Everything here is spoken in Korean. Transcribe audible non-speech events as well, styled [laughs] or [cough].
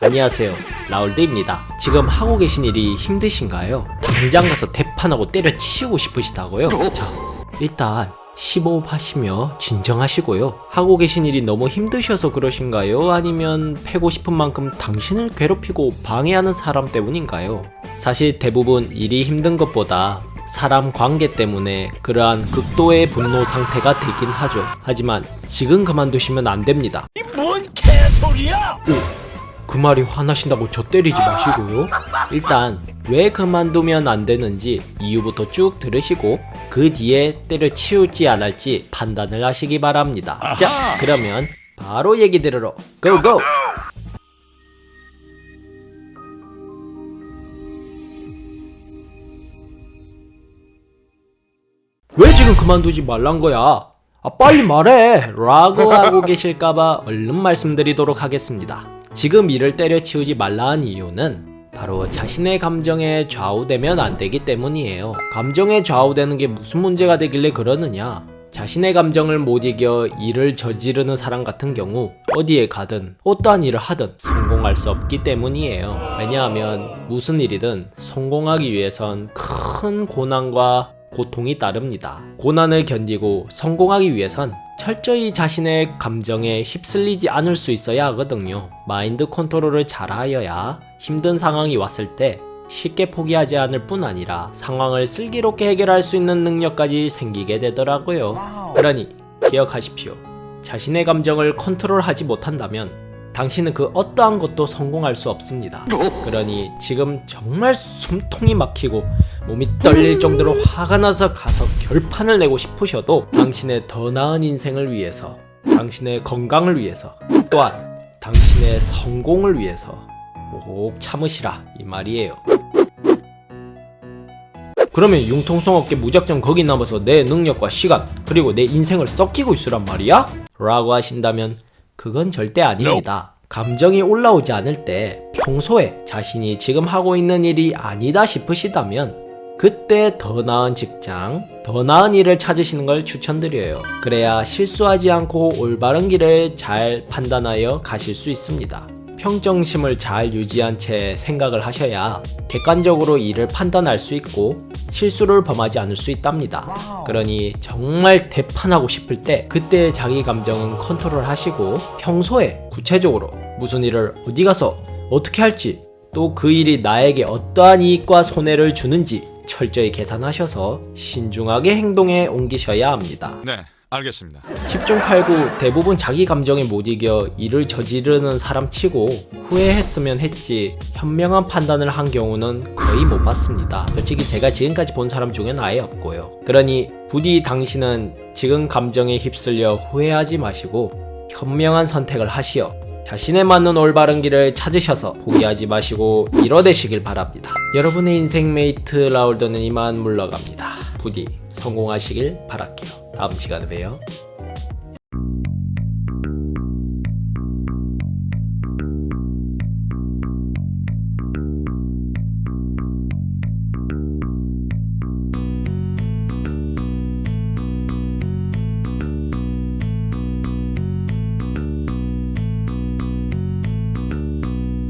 안녕하세요. 라울드입니다. 지금 하고 계신 일이 힘드신가요? 당장 가서 대판하고 때려치우고 싶으시다고요? 자, 일단 15호 하시며 진정하시고요. 하고 계신 일이 너무 힘드셔서 그러신가요? 아니면 패고 싶은 만큼 당신을 괴롭히고 방해하는 사람 때문인가요? 사실 대부분 일이 힘든 것보다 사람 관계 때문에 그러한 극도의 분노 상태가 되긴 하죠. 하지만 지금 그만두시면 안 됩니다. 뭔 개소리야! 그 말이 화나신다고 저 때리지 마시고요. 일단 왜 그만두면 안 되는지 이유부터 쭉 들으시고 그 뒤에 때려치울지 안 할지 판단을 하시기 바랍니다. 자, 그러면 바로 얘기 들으러 고고! 왜 지금 그만두지 말란 거야? 아 빨리 말해! 라고 하고 [laughs] 계실까봐 얼른 말씀드리도록 하겠습니다. 지금 이를 때려치우지 말라는 이유는 바로 자신의 감정에 좌우되면 안 되기 때문이에요. 감정에 좌우되는 게 무슨 문제가 되길래 그러느냐? 자신의 감정을 못 이겨 일을 저지르는 사람 같은 경우 어디에 가든 어떠한 일을 하든 성공할 수 없기 때문이에요. 왜냐하면 무슨 일이든 성공하기 위해선 큰 고난과 고통이 따릅니다. 고난을 견디고 성공하기 위해선 철저히 자신의 감정에 휩쓸리지 않을 수 있어야 하거든요. 마인드 컨트롤을 잘 하여야 힘든 상황이 왔을 때 쉽게 포기하지 않을 뿐 아니라 상황을 슬기롭게 해결할 수 있는 능력까지 생기게 되더라고요. 그러니 기억하십시오. 자신의 감정을 컨트롤하지 못한다면 당신은 그 어떠한 것도 성공할 수 없습니다. 그러니 지금 정말 숨통이 막히고 몸이 떨릴 정도로 화가 나서 가서 결판을 내고 싶으셔도 당신의 더 나은 인생을 위해서, 당신의 건강을 위해서, 또한 당신의 성공을 위해서 꼭 참으시라 이 말이에요. 그러면 융통성 없게 무작정 거기 남아서 내 능력과 시간 그리고 내 인생을 썩히고 있으란 말이야? 라고 하신다면 그건 절대 아닙니다. 감정이 올라오지 않을 때 평소에 자신이 지금 하고 있는 일이 아니다 싶으시다면 그때 더 나은 직장, 더 나은 일을 찾으시는 걸 추천드려요. 그래야 실수하지 않고 올바른 길을 잘 판단하여 가실 수 있습니다. 평정심을 잘 유지한 채 생각을 하셔야 객관적으로 일을 판단할 수 있고 실수를 범하지 않을 수 있답니다. 그러니 정말 대판하고 싶을 때 그때 자기 감정은 컨트롤 하시고 평소에 구체적으로 무슨 일을 어디 가서 어떻게 할지 또 그 일이 나에게 어떠한 이익과 손해를 주는지 철저히 계산하셔서 신중하게 행동에 옮기셔야 합니다. 네, 알겠습니다. 10중 8구 대부분 자기 감정에 못 이겨 일을 저지르는 사람 치고 후회했으면 했지 현명한 판단을 한 경우는 거의 못 봤습니다. 솔직히 제가 지금까지 본 사람 중엔 아예 없고요. 그러니 부디 당신은 지금 감정에 휩쓸려 후회하지 마시고 현명한 선택을 하시어 자신에 맞는 올바른 길을 찾으셔서 포기하지 마시고 이뤄내시길 바랍니다. 여러분의 인생 메이트 라울더는 이만 물러갑니다. 부디 성공하시길 바랄게요. 다음 시간에 봬요.